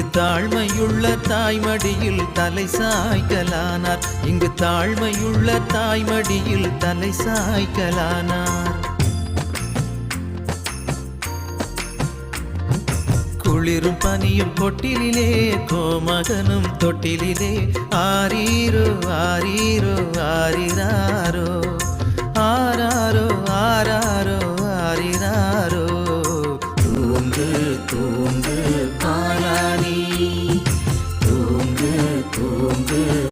இங்கு தாழ்மையுள்ள தாய்மடியில் தலை சாய்க்கலானார். இங்கு தாழ்மையுள்ள தாய்மடியில் தலை சாய்க்கலானார். குளிரும் பனியும் கொட்டிலே கோமகனும் தொட்டிலே ஆரீரோ ஆரீரோ ஆரிராரோ. தூங்கு காலானி தூங்கு தூங்கு.